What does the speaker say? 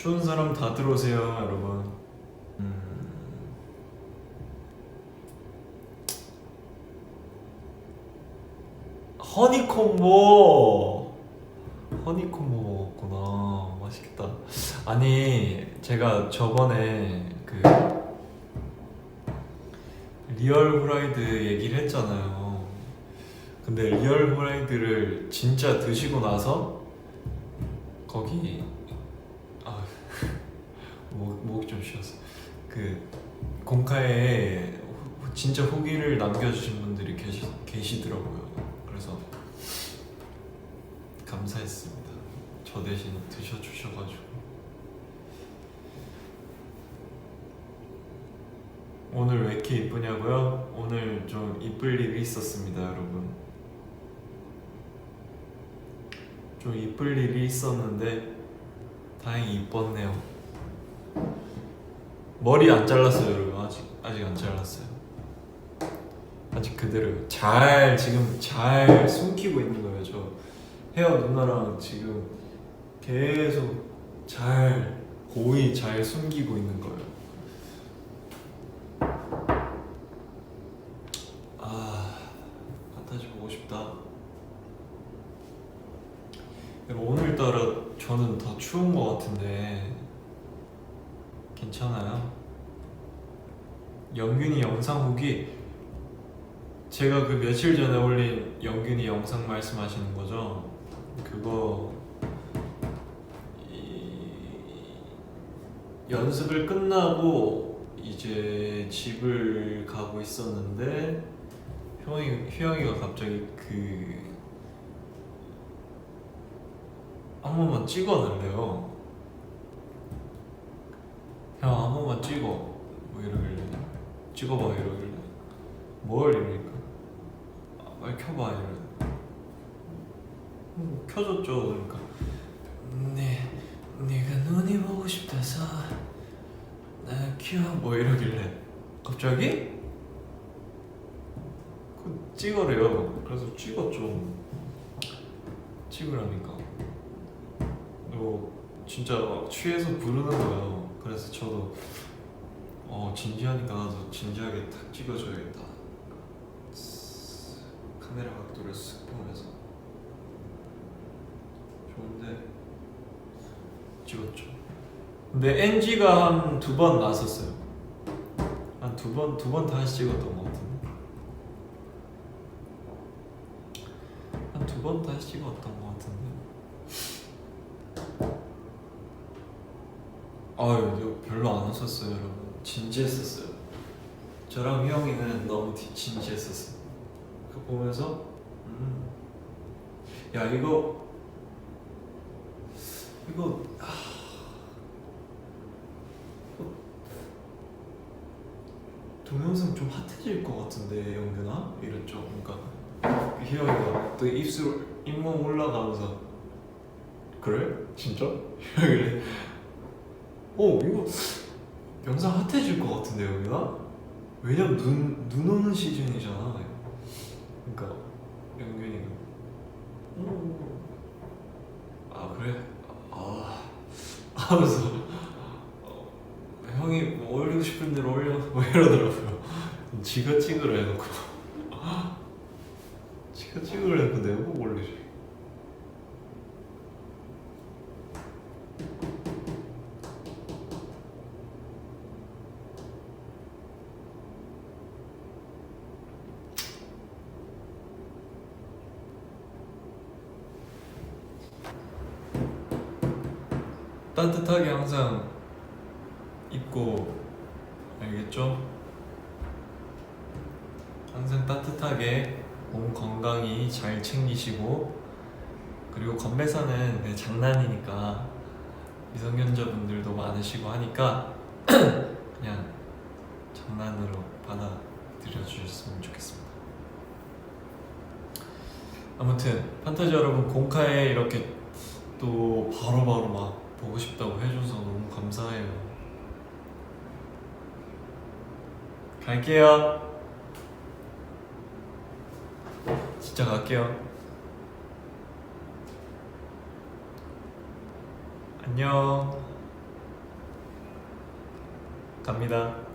추운 사람 다 들어오세요, 여러분. 음. 허니콤보. 허니콤보 먹었구나. 맛있겠다. 아니, 제가 저번에 그 리얼 후라이드 얘기를 했잖아요. 근데 리얼 후라이드를 진짜 드시고 나서 거기 아 목목 좀 쉬었어. 그 공카에 후- 진짜 후기를 남겨주신 분들이 계시 계시더라고요. 그래서 감사했습니다. 저 대신 드셔주셔가지고. 오늘 왜 이렇게 이쁘냐고요? 오늘 좀 이쁠 일이 있었습니다, 여러분. 좀 이쁠 일이 있었는데 다행히 이뻤네요. 머리 안 잘랐어요, 여러분. 아직 아직 안 잘랐어요. 아직 그대로 잘 지금 잘 숨기고 있는 거예요. 저 헤어 누나랑 지금 계속 잘 고이 잘 숨기고 있는 거예요. 아, 판타지 보고 싶다. 오늘따라 저는 더 추운 것 같은데 괜찮아요? 영균이 영상 후기 제가 그 며칠 전에 올린 영균이 영상 말씀하시는 거죠? 그거 이- 연습을 끝나고 이제 집을 가고 있었는데 효영이, 효영이가 갑자기 그 한 번만 찍어달래요. 형 한 번만 찍어. 뭐 이러길래 찍어봐 이러길래 뭘 이러니까 아, 빨리 켜봐 이러. 음, 켜줬죠 그러니까 네 네가 눈이 보고 싶다서 나 켜. 뭐 이러길래 갑자기 그 찍으래요. 그래서 찍었죠. 찍으라니까. 너 진짜 막 취해서 부르는 거예요. 그래서 진지하니까 나도 진지하게 탁 찍어줘야겠다. 스- 카메라 각도를 쓱 보면서 좋은데 찍었죠. 근데 NG가 한 두 번 나섰어요. 한 두 번 두 번 다시 찍었던 것 같은데. 한 두 번 다시 찍었던 것 같은데. 아유, 별로 안 웃었어요, 여러분. 진지했었어요. 저랑 휘영이는 너무 디- 진지했었어요. 그 보면서, 음, 야 이거 이거 아, 동영상 좀 핫해질 것 같은데 영균아 이랬죠. 그러니까 그 휘영이가 또 입술 잇몸 올라가면서 그래? 진짜? 그래? 어 이거 영상 핫해질 것 같은데 여기가? 왜냐면 눈, 눈 오는 시즌이잖아 그러니까 영균이가 음. 아 그래? 아 하면서 어, 형이 뭐 올리고 싶은 대로 올려 뭐 이러더라고요 지가 찍으라 해놓고 지가 찍으라 해놓고 내가 꼭 올리지 따뜻하게 항상 입고 알겠죠? 항상 따뜻하게 몸 건강히 잘 챙기시고 그리고 건배사는 그냥 장난이니까 미성년자분들도 많으시고 하니까 그냥 장난으로 받아들여 주셨으면 좋겠습니다. 아무튼 판타지 여러분 공카에 이렇게 또 바로바로 막 보고 싶다고 해줘서 너무 감사해요. 갈게요. 진짜 갈게요. 안녕. 갑니다.